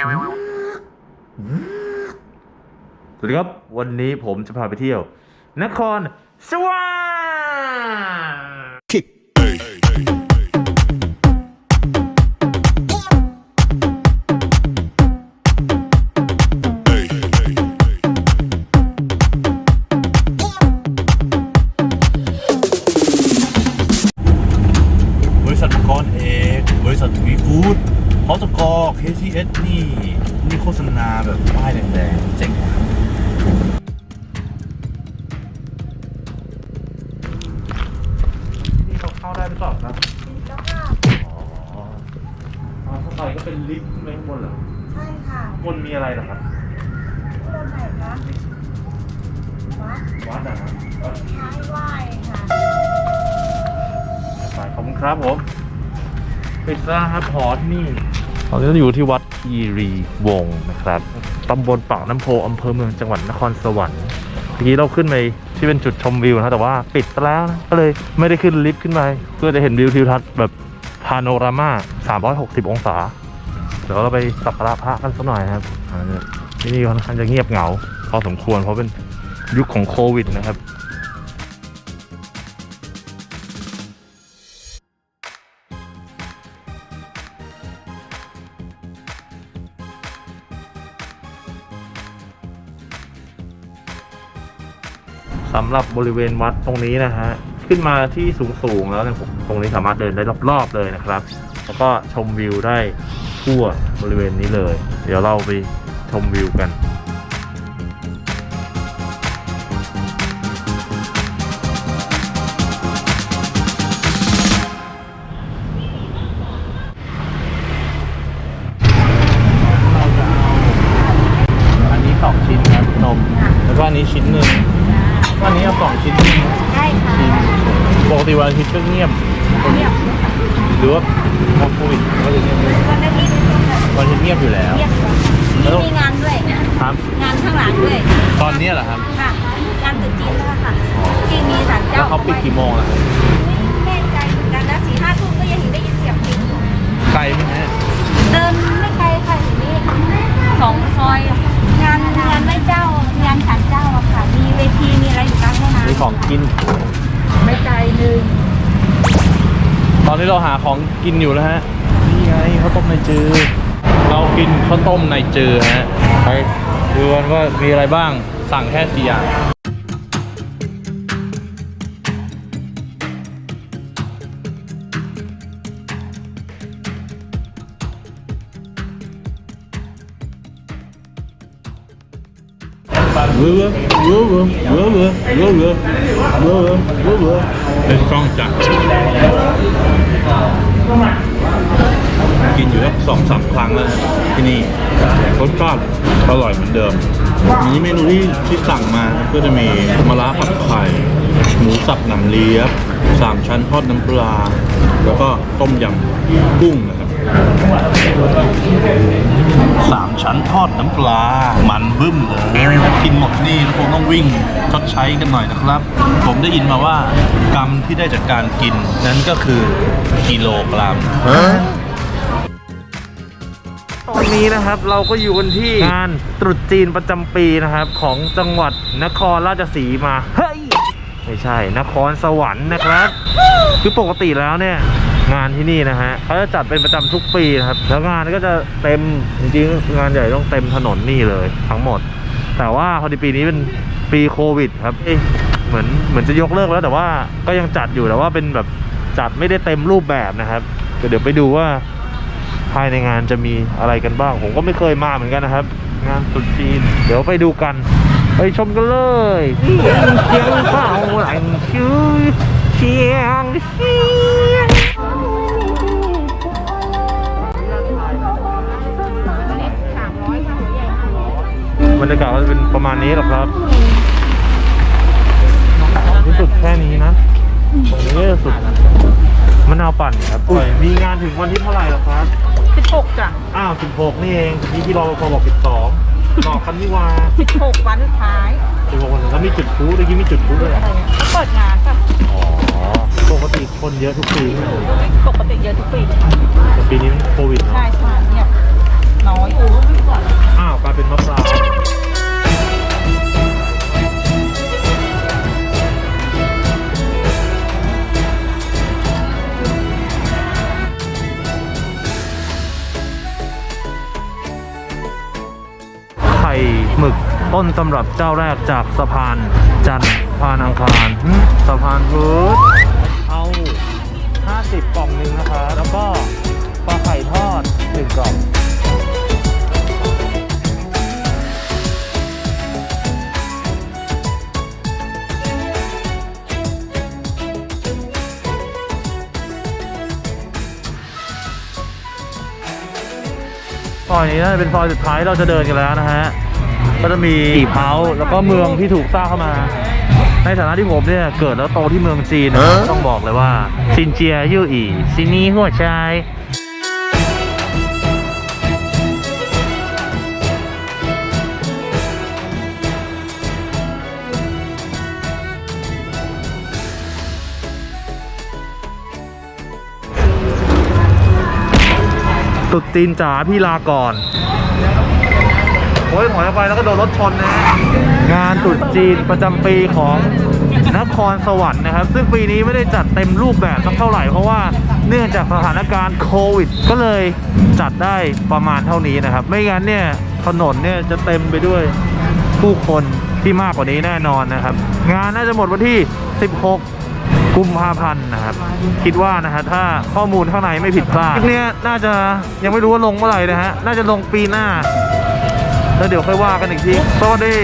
สวัสดีครับ วันนี้ผมจะพาไปเที่ยว นครสวรรค์บริษัทกรเอกบริษัททวีฟู้ด พอตก KCS นี่นี่โฆษณาแบบป้ายแดงๆเจ๋งนี่เขาเข้าได้หรือเปล่าครับอ๋ออ๋อเข้าไปก็เป็นลิฟต์ขึ้นไปข้างบนเหรอใช่ค่ะข้างบนมีอะไรเหรอครับโรงไหนคะวัดวัดอะครับเอ้ยท้ายไหว้ค่ะไปขอบคุณครับผมปิดซะครับหอที่นี่ ตอนนี้เราอยู่ที่วัดคีรีวงนะครับตำบลปากน้ำโพอำเภอเมืองจังหวัดนครสวรรค์เมื่อกี้เราขึ้นไปที่เป็นจุดชมวิวนะแต่ว่าปิดไปแล้วนะก็เลยไม่ได้ขึ้นลิฟต์ขึ้นไปเพื่อจะเห็นวิวทิวทัศน์แบบพาโนรามา 360 องศา เดี๋ยวเราไปสักการะพระกันสักหน่อยครับที่นี่ค่อนข้างจะเงียบเหงาพอสมควรเพราะเป็นยุคของโควิดนะครับ สำหรับบริเวณวัดตรงนี้นะฮะขึ้นมาที่สูงๆแล้วเนี่ยผมตรงนี้สามารถเดินได้รอบๆเลยนะครับ แล้วก็ชมวิวได้ทั่วบริเวณนี้เลย เดี๋ยวเราไปชมวิวกันอันนี้สองชิ้นครับนมแล้วก็อันนี้ชิ้นหนึ่งก็อันนี้เอาสองชิ้นหนึ่ง ใช่ค่ะ ป กติวันอาทิตย์ก็เงียบเรียบหรือว่าพอโควิดก็จะเงียบวันอาทิตย์วันอาทิตย์เงียบอยู่แล้วเรียบนี่มีงานด้วยนะครับงานข้างหลังด้วยตอนนี้เหรอครับค่ะงานตรุษจีนแล้วค่ะที่มีศาลแล้เจ้าวเขาปิดกี่โมงล่ะครับไม่แน่ใจเหมือนกันนะสี่ห้าทุ่มก็ยังเห็นได้ยินเสียงปิดไกลไหมฮะเดินไม่ไกลค่ะอยู่นี่สองซอยงานงานไม่เจ้างานศาลเจ้าอะค่ะมีเวทีมีอะไรอยู่กลางแม่น้ำมีของกินไม่ไกลเลย ตอนนี้เราหาของกินอยู่แล้วฮะ นี่ไงข้าวต้มในจือ เรากินข้าวต้มในจือฮะ ไปดูกันว่ามีอะไรบ้าง สั่งแค่สี่อย่าง เวอร์เวอร์เวอร์เวอร์เวอร์เวอร์เวอร์เวอร์เวอร์เวอร์เวอร์เป็นกล้องจักรกินอยู่สักสองสามครั้งแล้วที่นี่รสชาติอร่อยเหมือนเดิมมีเมนูที่ที่สั่งมาก็จะมีมะระผัดไข่หมูสับหนังเลียบสามชั้นทอดน้ำปลา แล้วก็ต้มยำกุ้งนะ สามชั้นทอดน้ำปลา มันบึ้มเลยกินหมดนี่แล้วคงต้องวิ่งชดใช้กันหน่อยนะครับ ผมได้ยินมาว่ากรรมที่ได้จากการกิน นั้นก็คือกิโลกรัมตอนนี้นะครับเราก็อยู่กันที่งานตรุษจีนประจำปีนะครับ ของจังหวัดนครราชสีมา เฮ้ย ไม่ใช่ นครสวรรค์นะครับ คือปกติแล้วเนี่ย งานที่นี่นะฮะเขาจะจัดเป็นประจำทุกปีนะครับ แล้วงานก็จะเต็มจริงๆงานใหญ่ต้องเต็มถนนนี่เลย ทั้งหมด แต่ว่าพอดีปีนี้เป็นปีโควิด ครับเอ๊ะเหมือนเหมือนจะยกเลิกแล้วแต่ว่าก็ยังจัดอยู่แต่ว่าเป็นแบบจัดไม่ได้เต็มรูปแบบนะครับเดี๋ยวไปดูว่าภายในงานจะมีอะไรกันบ้าง ผมก็ไม่เคยมาเหมือนกันนะครับ งานตรุษจีน เดี๋ยวไปดูกัน ไปชมกันเลยเชียงเฝ้าหลังชื่อเชียงเชีย บรรยากาศก็จะเป็นประมาณนี้หรอกครับที่สุดแค่นี้นะตรงนี้ก็จะสุดมะนาวปั่นครับโอ้ยมีงานถึงวันที่เท่าไหร่หรอครับสิบหกจ้ะอ้าว16นี่เองนี่ที่รอปภบอก12บอกคันนี่ว่าสิบหกวันสุดท้าย16วันแล้วมีจุดพลุเมื่อกี้มีจุดพลุด้วยอะไรเนี่ยเขาเปิดงานป่ะอ๋อปกติคนเยอะทุกปีไม่ใช่เหรอปกติเยอะทุกปีแต่ปีนี้มันโควิดเนาะใช่ใช่เนี่ยน้อยโ้าวกลายเป็นมะพร้าวไข่หมึกต้นตำรับเจ้าแรกจากสะพานจันทร์พานอังคารสะพานพุทธเอา 50 กล่องหนึ่งนะคะ แล้วก็ปลาไข่ทอด1กล่อง อยนี้น่าจะเป็นซอยสุดท้ายที่เราจะเดินกันแล้วนะฮะ ก็จะมีอีเผาแล้วก็เมืองที่ถูกสร้างเข้ามา ในฐานะที่ผมเนี่ยเกิดแล้วโตที่เมืองจีนนะครับต้องบอกเลยว่าซินเจียยู่อีซินีหัวใจ ตุดจีนจ๋าพี่ลาก่อน โอ้ยถอยไปแล้วก็โดนรถชนนะ งานตรุษจีนประจำปีของนครสวรรค์นะครับ ซึ่งปีนี้ไม่ได้จัดเต็มรูปแบบสักเท่าไหร่ เพราะว่าเนื่องจากสถานการณ์โควิด ก็เลยจัดได้ประมาณเท่านี้นะครับ ไม่งั้นเนี่ยถนนเนี่ยจะเต็มไปด้วยผู้คนที่มากกว่านี้แน่นอนนะครับ งานน่าจะหมดวันที่ 16 กุมภาพันธ์นะครับ คิดว่านะฮะถ้าข้อมูลข้างในไม่ผิดพลาดคลิปเนี้ยน่าจะยังไม่รู้ว่าลงเมื่อไหร่นะฮะ น่าจะลงปีหน้า แล้วเดี๋ยวค่อยว่ากันอีกทีสวัสดี